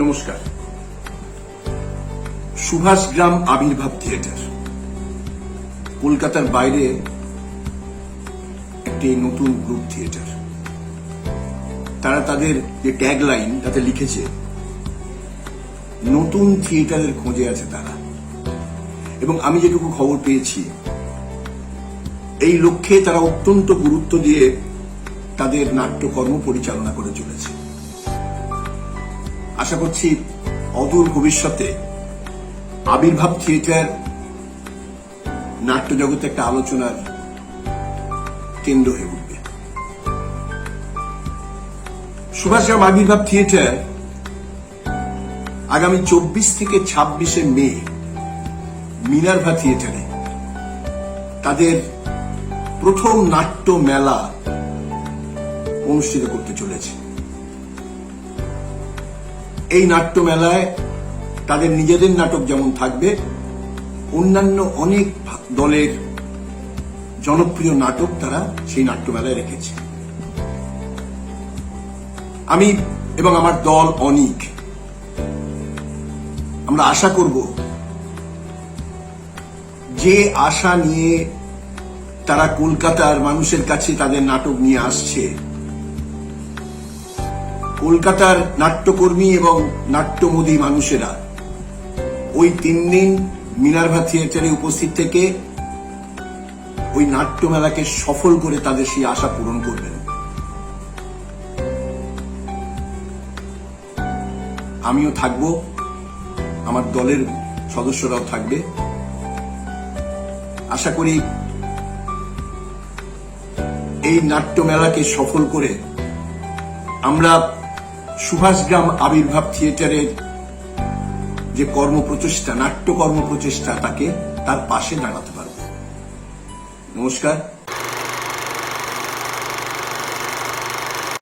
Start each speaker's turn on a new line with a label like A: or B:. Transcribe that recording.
A: নমস্কার। সুভাষগ্রাম আবির্ভাব থিয়েটার। কলকাতার বাইরে একটি নতুন গ্রুপ থিয়েটার। তারা তাদের যে ট্যাগ লাইন তাতে লিখেছে, নতুন থিয়েটারের খোঁজে আছে তারা। এবং আমি যেটুকু খবর পেয়েছি, এই লক্ষ্যে তারা অত্যন্ত গুরুত্ব দিয়ে তাদের নাট্যকর্ম পরিচালনা করে চলেছে। আশা করছি অদূর ভবিষ্যতে আবির্ভাব থিয়েটার নাট্য জগতে একটা আলোচনার কেন্দ্র হয়ে উঠবে। সুভাষগ্রাম আবির্ভাব থিয়েটার আগামী চব্বিশ থেকে ছাব্বিশে মে মিনার্ভা থিয়েটারে। তাদের প্রথম নাট্য মেলা অনুষ্ঠিত করতে চলেছে। এই নাট্য মেলায় তাদের নিজেদের নাটক যেমন থাকবে, অন্যান্য অনেক দলের জনপ্রিয় নাটক তারা সেই নাট্য মেলায় রেখেছে। আমি এবং আমার দল অনিক। আমরা আশা করব যে আশা নিয়ে তারা কলকাতার মানুষের কাছে তাদের নাটক নিয়ে আসছে কলকাতার নাট্যকর্মী এবং নাট্যমোদী মানুষেরা ওই তিন দিন মিনার্ভা থিয়েটারে উপস্থিত থেকে ওই নাট্যমেলাকে সফল করে তাদের সেই আশা পূরণ করবেন। আমিও থাকব, আমার দলের সদস্যরাও থাকবে। আশা করি এই নাট্যমেলাকে সফল করে আমরা সুভাষগ্রাম আবির্ভাব থিয়েটারের যে কর্মপ্রচেষ্টা নাট্য কর্মপ্রচেষ্টা তাকে তার পাশে দাঁড়াতে পারবে। নমস্কার।